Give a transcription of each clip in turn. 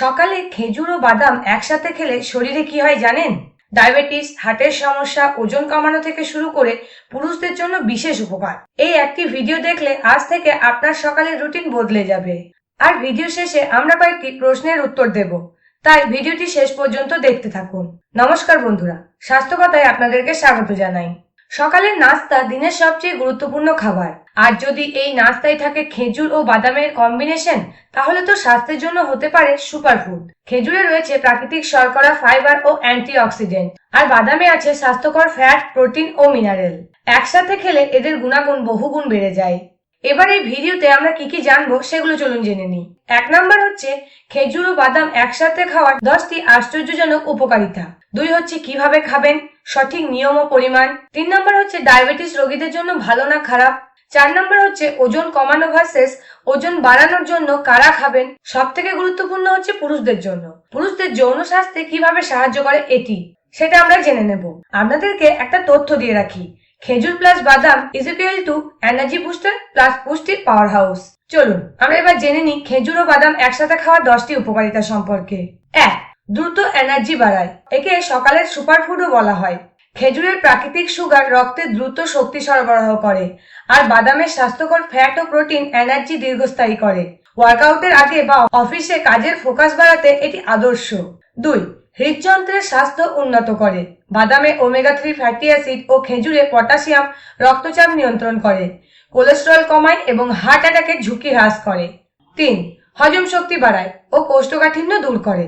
সকালে খেজুর ও বাদাম একসাথে খেলে শরীরে কি হয় জানেন? ডায়াবেটিস, হার্টের সমস্যা, ওজন কমানো থেকে শুরু করে পুরুষদের জন্য বিশেষ উপকার। এই একটি ভিডিও দেখলে আজ থেকে আপনার সকালের রুটিন বদলে যাবে। আর ভিডিও শেষে আমরা কয়েকটি প্রশ্নের উত্তর দেব। তাই ভিডিওটি শেষ পর্যন্ত দেখতে থাকুন। নমস্কার বন্ধুরা। স্বাস্থ্যকথায় আপনাদেরকে স্বাগত জানাই। সকালের নাস্তা দিনের সবচেয়ে গুরুত্বপূর্ণ খাবার। আর যদি এই নাস্তায় থাকে খেজুর ও বাদামের কম্বিনেশন তাহলে তো স্বাস্থ্যের জন্য হতে পারে সুপারফুড খেজুরে রয়েছে প্রাকৃতিক শর্করা ফাইবার ও অ্যান্টিঅক্সিডেন্ট আর বাদামে আছে স্বাস্থ্যকর ফ্যাট প্রোটিন ও মিনারেল একসাথে খেলে এদের গুণাগুণ বহুগুণ বেড়ে যায়। এবার এই ভিডিওতে আমরা কি কি জানব সেগুলো চলুন জেনে নিই। এক নাম্বার হচ্ছে, খেজুর ও বাদাম একসাথে খাওয়ার দশটি আশ্চর্যজনক উপকারিতা। দুই হচ্ছে কীভাবে খাবেন সঠিক নিয়ম ও পরিমাণ। তিন নম্বর হচ্ছে ডায়াবেটিস রোগীদের জন্য ভালো না খারাপ। চার নম্বর হচ্ছে ওজন কমানো ভার্সেস ওজন বাড়ানোর জন্য কারা খাবেন। সব থেকে গুরুত্বপূর্ণ হচ্ছে পুরুষদের জন্য। পুরুষদের যৌন স্বাস্থ্যে কীভাবে সাহায্য করে এটি, সেটা আমরা জেনে নেব। আপনাদেরকে একটা তথ্য দিয়ে রাখি। খেজুর প্লাস বাদাম is equal to energy booster plus পুষ্টির পাওয়ার হাউস চলুন, আমরা এবার জেনে নিই খেজুর ও বাদাম একসাথে খাওয়ার দশটি উপকারিতা সম্পর্কে। এক দ্রুত এনার্জি বাড়ায়। একে সকালের সুপারফুডও বলা হয়। খেজুরের প্রাকৃতিক সুগার রক্তে দ্রুত শক্তি সরবরাহ করে আর বাদামের স্বাস্থ্যকর ফ্যাট ও প্রোটিন এনার্জি দীর্ঘস্থায়ী করে। ওয়ার্কআউটের আগে বা অফিসে কাজের ফোকাস বাড়াতে এটি আদর্শ। দুই, হৃদযন্ত্রের স্বাস্থ্য উন্নত করে। বাদামে ওমেগা থ্রি ফ্যাটি অ্যাসিড ও খেজুরে পটাশিয়াম রক্তচাপ নিয়ন্ত্রণ করে। কোলেস্টেরল কমায় এবং হার্ট অ্যাটাকের ঝুঁকি হ্রাস করে। তিন, হজম শক্তি বাড়ায় ও কোষ্ঠকাঠিন্য দূর করে।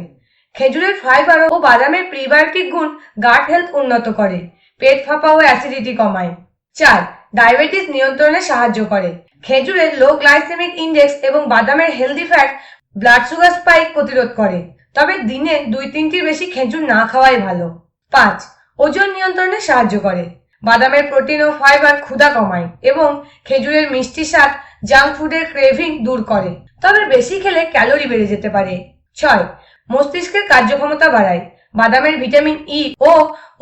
খেজুরের ফাইবার ও বাদামের প্রিবায়োটিক গুণ গাট হেলথ উন্নত করে। পেট ফাঁপা ও অ্যাসিডিটি কমায়। চার ডায়াবেটিস নিয়ন্ত্রণে সাহায্য করে। খেজুরের লো গ্লাইসেমিক ইন্ডেক্স এবং বাদামের healthy fat blood sugar spike প্রতিরোধ করে। তবে দিনে দুই তিনটির বেশি খেজুর না খাওয়াই ভালো। পাঁচ, ওজন নিয়ন্ত্রণে সাহায্য করে। বাদামের প্রোটিন ও ফাইবার ক্ষুধা কমায় এবং খেজুরের মিষ্টি স্বাদ জাঙ্ক ফুডের ক্রেভিং দূর করে। তবে বেশি খেলে ক্যালোরি বেড়ে যেতে পারে। ছয় মস্তিষ্কের কার্যক্ষমতা বাড়ায়, বাদামের ভিটামিন ই ও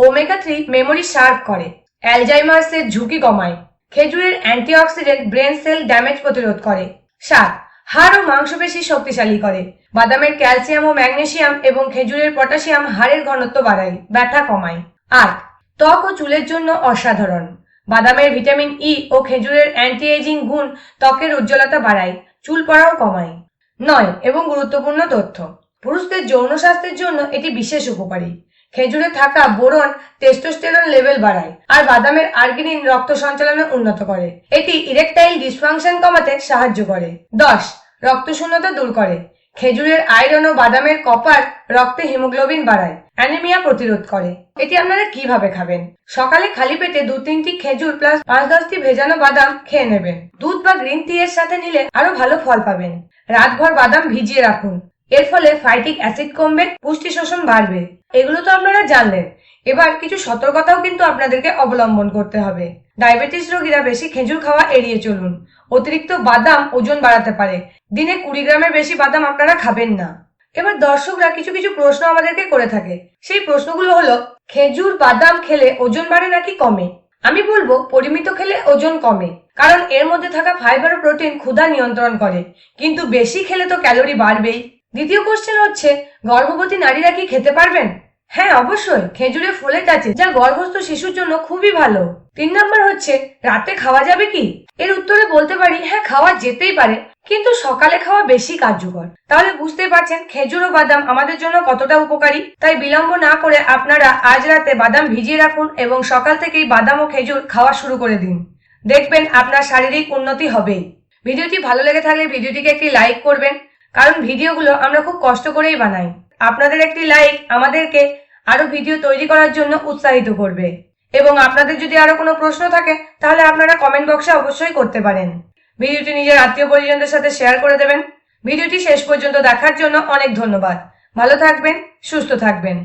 ওমেগা থ্রি মেমোরি শার্প করে, অ্যালজাইমার্সের ঝুঁকি কমায়, খেজুরের অ্যান্টিঅক্সিডেন্ট ব্রেন সেল ড্যামেজ প্রতিরোধ করে। সাত, হাড় ও মাংসপেশি শক্তিশালী করে, বাদামের ক্যালসিয়াম ও ম্যাগনেসিয়াম এবং খেজুরের পটাশিয়াম হাড়ের ঘনত্ব বাড়ায়, ব্যথা কমায়। আট, ত্বক ও চুলের জন্য অসাধারণ, বাদামের ভিটামিন ই ও খেজুরের অ্যান্টি এজিং গুণ ত্বকের উজ্জ্বলতা বাড়ায়, চুল পড়াও কমায়। নয়, এবং গুরুত্বপূর্ণ তথ্য পুরুষদের যৌন স্বাস্থ্যের জন্য এটি বিশেষ উপকারী। খেজুরে থাকা বোরন টেস্টোস্টেরন লেভেল বাড়ায় আর বাদামের আর্গিনিন রক্ত সঞ্চালনে উন্নত করে। এটি ইরেকটাইল ডিসফাংশন কমাতে সাহায্য করে। দশ রক্ত শূন্যতা দূর করে। খেজুরের আয়রন ও বাদামের কপার রক্তে হিমোগ্লোবিন বাড়ায় অ্যানিমিয়া প্রতিরোধ করে। এটি আপনারা কীভাবে খাবেন? সকালে খালি পেটে দু তিনটি খেজুর প্লাস পাঁচ দশটি ভেজানো বাদাম খেয়ে নেবেন। দুধ বা গ্রিন টি এর সাথে নিলে আরও ভালো ফল পাবেন। রাতভর বাদাম ভিজিয়ে রাখুন। এর ফলে ফাইটিক অ্যাসিড কমবে, পুষ্টি শোষণ বাড়বে। এগুলো তো আপনারা জানলেন। এবার কিছু সতর্কতাও কিন্তু আপনাদেরকে অবলম্বন করতে হবে। ডায়াবেটিস রোগীরা বেশি খেজুর খাওয়া এড়িয়ে চলুন। অতিরিক্ত বাদাম ওজন বাড়াতে পারে। দিনে কুড়ি গ্রামের বেশি বাদাম আপনারা খাবেন না। এবার দর্শকরা কিছু কিছু প্রশ্ন আমাদেরকে করে থাকে। সেই প্রশ্নগুলো হলো, খেজুর বাদাম খেলে ওজন বাড়ে নাকি কমে? আমি বলব, পরিমিত খেলে ওজন কমে। কারণ এর মধ্যে থাকা ফাইবার ও প্রোটিন ক্ষুধা নিয়ন্ত্রণ করে। কিন্তু বেশি খেলে তো ক্যালোরি বাড়বেই। দ্বিতীয় কোশ্চেন হচ্ছে, গর্ভবতী নারীরা কি খেতে পারবেন? হ্যাঁ অবশ্যই, খেজুরে ফোলেট আছে যা গর্ভস্থ শিশুর জন্য খুবই ভালো। তিন নম্বর হচ্ছে, রাতে খাওয়া যাবে কি? এর উত্তরে বলতে পারি হ্যাঁ খাওয়া যেতেই পারে, কিন্তু সকালে খাওয়া বেশি কার্যকর। তাহলে বুঝতেই পারছেন, খেজুর ও বাদাম আমাদের জন্য কতটা উপকারী? তাই বিলম্ব না করে আপনারা আজ রাতে বাদাম ভিজিয়ে রাখুন এবং সকাল থেকেই বাদাম ও খেজুর খাওয়া শুরু করে দিন। দেখবেন আপনার শারীরিক উন্নতি হবেই। ভিডিওটি ভালো লেগে থাকলে ভিডিওটিকে একটি লাইক করবেন কারণ ভিডিওগুলো আমরা খুব কষ্ট করেই বানাই। আপনাদের একটি লাইক আমাদেরকে আরও ভিডিও তৈরি করার জন্য উৎসাহিত করবে। এবং আপনাদের যদি আরও কোনো প্রশ্ন থাকে, তাহলে আপনারা কমেন্ট বক্সে অবশ্যই করতে পারেন। ভিডিওটি নিজের আত্মীয় পরিজনদের সাথে শেয়ার করে দেবেন। ভিডিওটি শেষ পর্যন্ত দেখার জন্য অনেক ধন্যবাদ। ভালো থাকবেন, সুস্থ থাকবেন।